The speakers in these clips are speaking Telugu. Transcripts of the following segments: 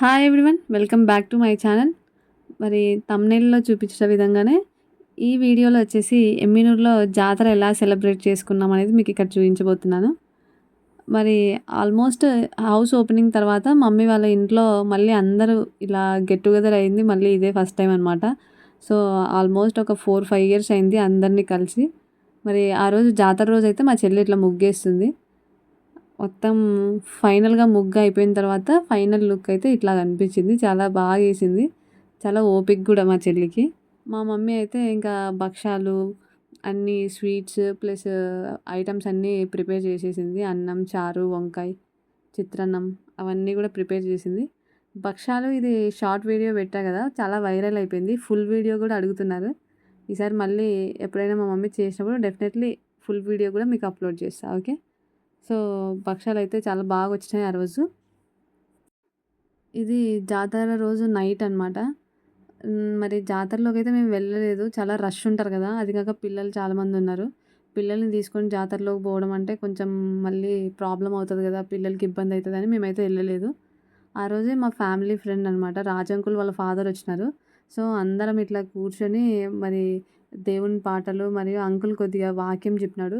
Hi everyone welcome back to my channel మరి తమ్నెల్లో చూపించిన విధంగానే ఈ వీడియోలో వచ్చేసి ఎమ్మినూరులో జాతర ఎలా సెలబ్రేట్ చేసుకున్నాం అనేది మీకు ఇక్కడ చూపించబోతున్నాను. మరి ఆల్మోస్ట్ హౌస్ ఓపెనింగ్ తర్వాత మమ్మీ వాళ్ళ ఇంట్లో మళ్ళీ అందరూ ఇలా గెట్ టుగెదర్ అయింది మళ్ళీ ఇదే ఫస్ట్ టైం అనమాట సో ఆల్మోస్ట్ ఒక ఫోర్ ఫైవ్ ఇయర్స్ అయింది అందరినీ కలిసి. మరి ఆ రోజు జాతర రోజు అయితే మా చెల్లి ఇట్లా ముగ్గేస్తుంది. మొత్తం ఫైనల్గా ముగ్గు అయిపోయిన తర్వాత ఫైనల్ లుక్ అయితే ఇట్లా కనిపించింది. చాలా బాగా వేసింది చాలా ఓపిక కూడా మా చెల్లికి. మా మమ్మీ అయితే ఇంకా భక్షాలు అన్ని స్వీట్స్ ప్లస్ ఐటమ్స్ అన్నీ ప్రిపేర్ చేసేసింది. అన్నం చారు వంకాయ చిత్రాన్నం అవన్నీ కూడా ప్రిపేర్ చేసింది. భక్షాలు ఇది షార్ట్ వీడియో పెట్టా కదా చాలా వైరల్ అయిపోయింది. ఫుల్ వీడియో కూడా అడుగుతున్నారు. ఈసారి మళ్ళీ ఎప్పుడైనా మా మమ్మీ చేసినప్పుడు డెఫినెట్లీ ఫుల్ వీడియో కూడా మీకు అప్లోడ్ చేస్తాను ఓకే? సో భక్షాలు అయితే చాలా బాగా వచ్చినాయి ఆ రోజు. ఇది జాతర రోజు నైట్ అనమాట మరి జాతరలోకి అయితే మేము వెళ్ళలేదు. చాలా రష్ ఉంటారు కదా. అది కాక పిల్లలు చాలామంది ఉన్నారు. పిల్లల్ని తీసుకొని జాతరలోకి పోవడం అంటే కొంచెం మళ్ళీ ప్రాబ్లం అవుతుంది కదా. పిల్లలకి ఇబ్బంది అవుతుంది అని మేమైతే వెళ్ళలేదు. ఆ రోజే మా ఫ్యామిలీ ఫ్రెండ్ అనమాట రాజంకుల్ వాళ్ళ ఫాదర్ వచ్చినారు. సో అందరం ఇట్లా కూర్చొని మరి దేవుని పాటలు మరియు అంకుల్ కొద్దిగా వాక్యం చెప్పినాడు.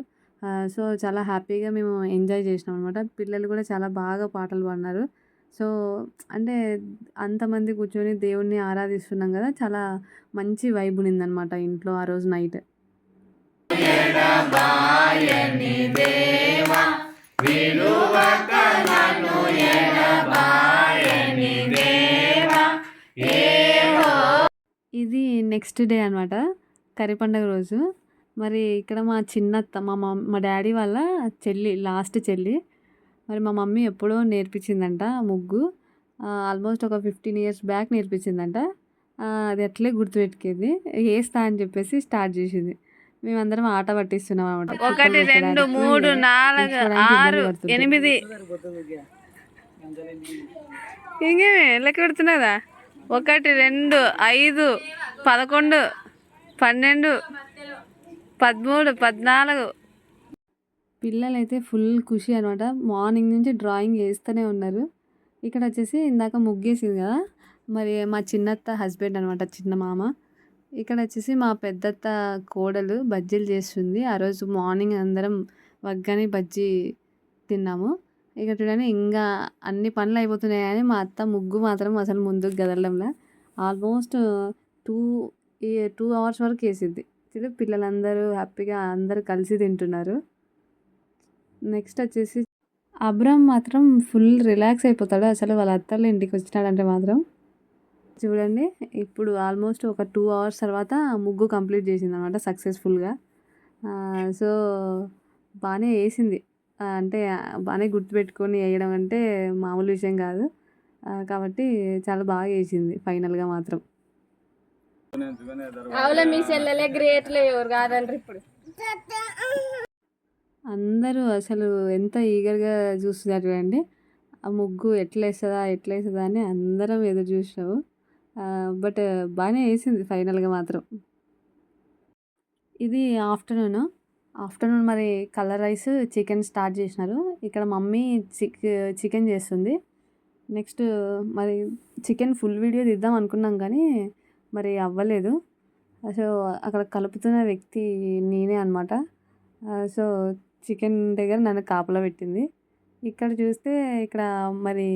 సో చాలా హ్యాపీగా మేము ఎంజాయ్ చేసినాం అనమాట పిల్లలు కూడా చాలా బాగా పాటలు పాడినారు. సో అంటే అంతమంది కూర్చొని దేవుణ్ణి ఆరాధిస్తున్నాం కదా చాలా మంచి వైబ్ ఉన్నిందనమాట ఇంట్లో ఆ రోజు నైట్. ఇది నెక్స్ట్ డే అనమాట కర్రీ పండగ రోజు. మరి ఇక్కడ మా చిన్నత్త మా మమ్ మా డాడీ వాళ్ళ చెల్లి లాస్ట్ చెల్లి. మరి మా మమ్మీ ఎప్పుడో నేర్పించిందంట ముగ్గు. ఆల్మోస్ట్ ఒక ఫిఫ్టీన్ ఇయర్స్ బ్యాక్ నేర్పించిందంట. అది అట్లే గుర్తుపెట్టుకుంది. వేస్తా అని చెప్పేసి స్టార్ట్ చేసింది. మేమందరం ఆట పట్టిస్తున్నాం అనమాట ఒకటి రెండు మూడు నాలుగు ఆరు ఎనిమిది. ఇంకేమి? లెక్క పెడుతున్నదా? ఒకటి రెండు ఐదు పదకొండు పన్నెండు. పదమూడు పద్నాలుగు. పిల్లలైతే ఫుల్ ఖుషి అనమాట మార్నింగ్ నుంచి డ్రాయింగ్ వేస్తూనే ఉన్నారు. ఇక్కడ వచ్చేసి ఇందాక ముగ్గేసింది కదా? మరి మా చిన్నత్త హస్బెండ్ అనమాట చిన్న మామ. ఇక్కడ వచ్చేసి మా పెద్దత్త కోడలు బజ్జీలు చేస్తుంది. ఆ రోజు మార్నింగ్ అందరం వగ్గాని బజ్జీ తిన్నాము. ఇక చూడండి ఇంకా అన్ని పనులు అయిపోతున్నాయి కానీ మా అత్త ముగ్గు మాత్రం అసలు ముందుకు కదలడంలో. ఆల్మోస్ట్ టూ టూ అవర్స్ వరకు వేసిద్ది. చూడు పిల్లలందరూ హ్యాపీగా అందరూ కలిసి తింటున్నారు. నెక్స్ట్ వచ్చేసి అబ్రామ్ మాత్రం ఫుల్ రిలాక్స్ అయిపోతాడు. అసలు వాళ్ళ అత్తలు ఇంటికి వచ్చినాడంటే మాత్రం. చూడండి ఇప్పుడు ఆల్మోస్ట్ ఒక టూ అవర్స్ తర్వాత ముగ్గు కంప్లీట్ చేసింది అనమాట సక్సెస్ఫుల్గా సో బాగానే వేసింది. అంటే బాగానే గుర్తుపెట్టుకొని వేయడం అంటే మామూలు విషయం కాదు. కాబట్టి చాలా బాగా వేసింది ఫైనల్గా మాత్రం. అవులే మీ చెల్లెలే గ్రేట్లే ఎవరు కాదండ్రి ఇప్పుడు. అందరూ అసలు ఎంత ఈగర్గా చూస్తున్నారు చూడండి. ఆ ముగ్గు ఎట్లా వేస్తుందా ఎట్లా వేస్తుందా అని అందరం ఎదురు చూసినాము. బట్ బాగానే వేసింది ఫైనల్గా మాత్రం. ఇది ఆఫ్టర్నూన్. ఆఫ్టర్నూన్ మరి కలర్ రైస్ చికెన్ స్టార్ట్ చేసినారు. ఇక్కడ మమ్మీ చిక్ చికెన్ చేస్తుంది. నెక్స్ట్ మరి చికెన్ ఫుల్ వీడియో తీద్దాం అనుకున్నాం కానీ మరి అవ్వలేదు. సో అక్కడ కలుపుతున్న వ్యక్తి నేనే అనమాట సో చికెన్ దగ్గర నన్ను కాపలా పెట్టింది. ఇక్కడ చూస్తే ఇక్కడ మరి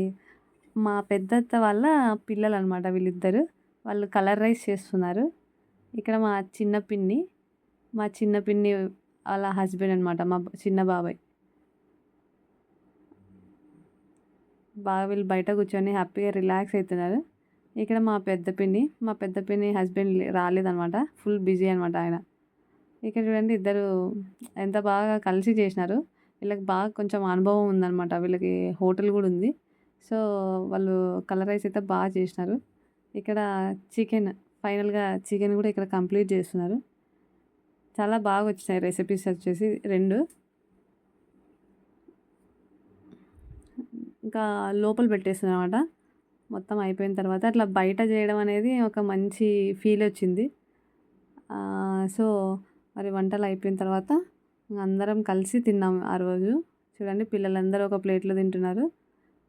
మా పెద్దత్త వాళ్ళ పిల్లలు అనమాట వీళ్ళిద్దరు. వాళ్ళు కలర్ రైస్ చేస్తున్నారు. ఇక్కడ మా చిన్న పిన్ని మా చిన్న పిన్ని వాళ్ళ హస్బెండ్ అనమాట మా చిన్న బాబాయ్. బాగా వీళ్ళు బయట కూర్చొని హ్యాపీగా రిలాక్స్ అవుతున్నారు. ఇక్కడ మా పెద్ద పిన్ని మా పెద్ద పిన్ని హస్బెండ్ రాలేదనమాట ఫుల్ బిజీ అనమాట ఆయన. ఇక్కడ చూడండి ఇద్దరు ఎంత బాగా కలిసి చేసినారు. వీళ్ళకి బాగా కొంచెం అనుభవం ఉందన్నమాట. వీళ్ళకి హోటల్ కూడా ఉంది. సో వాళ్ళు కలర్ రైస్ అయితే బాగా చేసినారు. ఇక్కడ చికెన్ ఫైనల్గా చికెన్ కూడా ఇక్కడ కంప్లీట్ చేస్తున్నారు. చాలా బాగా వచ్చినాయి రెసిపీస్ వచ్చేసి రెండు. ఇంకా లోపల పెట్టేస్తున్నారు అనమాట మొత్తం అయిపోయిన తర్వాత అట్లా బయట చేయడం అనేది ఒక మంచి ఫీల్ వచ్చింది. సో మరి వంటలు అయిపోయిన తర్వాత అందరం కలిసి తిన్నాం ఆ రోజు. చూడండి పిల్లలందరూ ఒక ప్లేట్లో తింటున్నారు.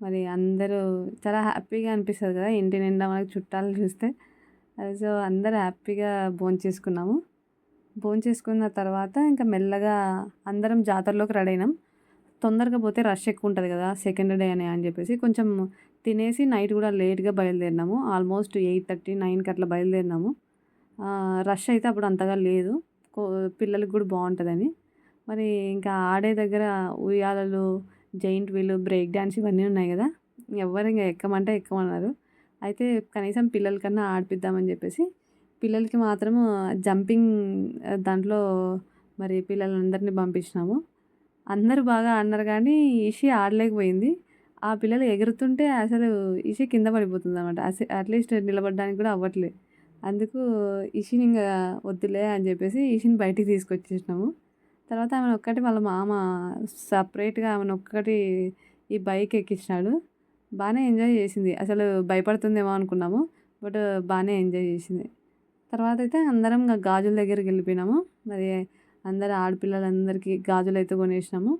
మరి అందరూ చాలా హ్యాపీగా అనిపిస్తుంది కదా ఇంటి నిండా మనకు చుట్టాలు చూస్తే. సో అందరూ హ్యాపీగా భోంచేసుకున్నాము భోంచేసుకున్న తర్వాత ఇంకా మెల్లగా అందరం జాతరలోకి రెడీ అయినాం. తొందరగా పోతే రష్ ఎక్కువ ఉంటుంది కదా సెకండ్ డే అని అని చెప్పేసి కొంచెం తినేసి నైట్ కూడా లేట్గా బయలుదేరినాము. ఆల్మోస్ట్ ఎయిట్ థర్టీ నైన్కి అట్లా బయలుదేరినాము. రష్ అయితే అప్పుడు అంతగా లేదు. కో- పిల్లలకి కూడా బాగుంటుందని. మరి ఇంకా ఆడే దగ్గర ఉయ్యాలలు జైంట్ వీలు బ్రేక్ డ్యాన్స్ ఇవన్నీ ఉన్నాయి కదా. ఎవరు ఇంకా ఎక్కమంటే ఎక్కమన్నారు. అయితే కనీసం పిల్లలకన్నా ఆడిపిద్దామని చెప్పేసి పిల్లలకి మాత్రము జంపింగ్ దాంట్లో మరి పిల్లలందరినీ పంపించినాము. అందరూ బాగా ఆడినారు కానీ ఇషి ఆడలేకపోయింది. ఆ పిల్లలు ఎగురుతుంటే అసలు ఇషి కింద పడిపోతుంది అనమాట అట్లీస్ట్ నిలబడడానికి కూడా అవ్వట్లేదు అందుకు ఇషిని ఇంకా వద్దులే అని చెప్పేసి ఇషిని బయటికి తీసుకొచ్చేసినాము. తర్వాత ఆమె ఒక్కటి వాళ్ళ మామ సపరేట్గా ఆమెను ఒక్కటి ఈ బైక్ ఎక్కించినాడు. బాగానే ఎంజాయ్ చేసింది. అసలు భయపడుతుందేమో అనుకున్నాము బట్ బాగానే ఎంజాయ్ చేసింది. తర్వాత అయితే అందరం గాజుల దగ్గరికి వెళ్ళిపోయినాము. మరి అందరు ఆడపిల్లలందరికీ గాజులు అయితే కొనేసినాము.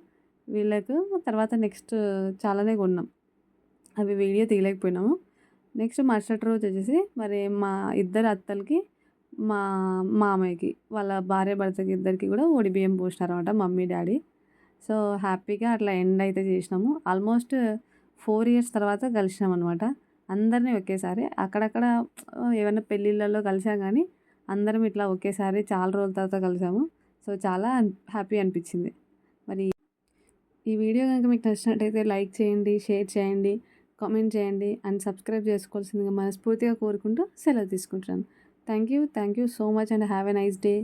వీళ్ళకు తర్వాత నెక్స్ట్ చాలానే కొన్నాం. అవి వీడియో తీయలేకపోయినాము. నెక్స్ట్ మరుసటి రోజు వచ్చేసి మరి మా ఇద్దరు అత్తలకి మా మామయ్యకి వాళ్ళ భార్య భర్తకి ఇద్దరికి కూడా ఒడి బియ్యం పోసినారన్నమాట మమ్మీ డాడీ. సో హ్యాపీగా అట్లా ఎండ్ అయితే చేసినాము. ఆల్మోస్ట్ ఫోర్ ఇయర్స్ తర్వాత కలిసినాం అనమాట అందరినీ ఒకేసారి అక్కడక్కడ ఏమైనా పెళ్ళిళ్ళలో కలిసాం కానీ అందరం ఇట్లా ఒకేసారి చాలా రోజుల తర్వాత కలిసాము. సో చాలా హ్యాపీ అనిపించింది. మరి ఈ వీడియో కనుక మీకు నచ్చినట్టయితే లైక్ చేయండి షేర్ చేయండి కామెంట్ చేయండి అండ్ సబ్స్క్రైబ్ చేసుకోవాల్సిందిగా మనస్ఫూర్తిగా కోరుకుంటూ సెలవు తీసుకుంటున్నాను. Thank you thank you so much and have a nice day.